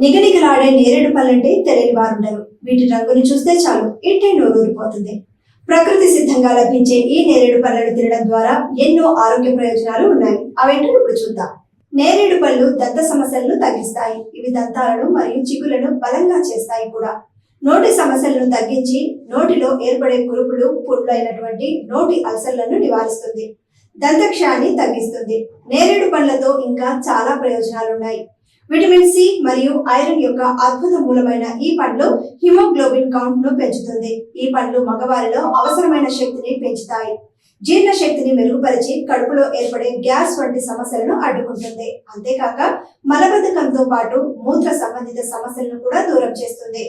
నిగనిగలాడే నేరేడు పళ్ళంటే తెలియని వారుండరు. వీటి రంగుని చూస్తే చాలు ఇట్టే నోరూరిపోతుంది. ప్రకృతి సిద్ధంగా లభించే ఈ నేరేడు పళ్ళను తినడం ద్వారా ఎన్నో ఆరోగ్య ప్రయోజనాలు ఉన్నాయి. అవేంటో ఇప్పుడు చూద్దాం. నేరేడు పళ్ళు దంత సమస్యలను తగ్గిస్తాయి. ఇవి దంతాలను మరియు చిగులను బలంగా చేస్తాయి కూడా. నోటి సమస్యలను తగ్గించి నోటిలో ఏర్పడే కురుపులు పుండ్లు అయినటువంటి నోటి అల్సర్లను నివారిస్తుంది. దంతక్షయాన్ని తగ్గిస్తుంది. నేరేడు పండ్లతో ఇంకా చాలా ప్రయోజనాలు ఉన్నాయి విటమిన్ సి మరియు ఐరన్ యొక్క అద్భుత మూలమైన ఈ పండ్లు హిమోగ్లోబిన్ కౌంట్ను పెంచుతుంది. ఈ పండ్లు మగవారిలో అవసరమైన శక్తిని పెంచుతాయి. జీర్ణ శక్తిని మెరుగుపరిచి కడుపులో ఏర్పడే గ్యాస్ వంటి సమస్యలను అడ్డుకుంటుంది. అంతేకాక మలబద్ధకంతో పాటు మూత్ర సంబంధిత సమస్యలను కూడా దూరం చేస్తుంది.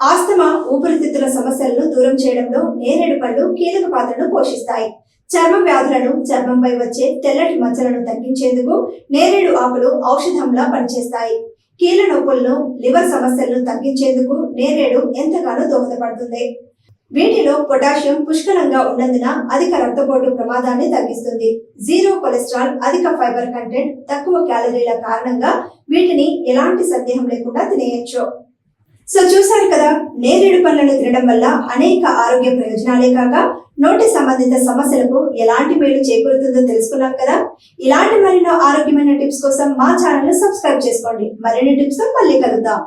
ఆస్తమా ఊపిరితిత్తుల సమస్యలను దూరం చేయడంలో నేరేడు పళ్ళు కీలక పాత్రను పోషిస్తాయి. చర్మ వ్యాధులను చర్మంపై వచ్చే తెల్లటి మచ్చలను తగ్గించేందుకు నేరేడు ఆకులు ఔషధంలా పనిచేస్తాయి. కీళ్ళ నొప్పులను లివర్ సమస్యలను తగ్గించేందుకు నేరేడు ఎంతగానో దోహదపడుతుంది. వీటిలో పొటాషియం పుష్కలంగా ఉన్నందున అధిక రక్తపోటు ప్రమాదాన్ని తగ్గిస్తుంది. జీరో కొలెస్ట్రాల్ అధిక ఫైబర్ కంటెంట్ తక్కువ క్యాలరీల కారణంగా వీటిని ఎలాంటి సందేహం లేకుండా తినేయొచ్చు. సో చూసారు కదా నేరేడు పళ్ళను తినడం వల్ల అనేక ఆరోగ్య ప్రయోజనాలే కాక నోటి సంబంధిత సమస్యలకు ఎలాంటి మేలు చేకూరుతుందో తెలుసుకున్నాం కదా. ఇలాంటి మరిన్నో ఆరోగ్యమైన టిప్స్ కోసం మా ఛానల్ సబ్స్క్రైబ్ చేసుకోండి. మరిన్ని టిప్స్తో మళ్ళీ కలుద్దాం.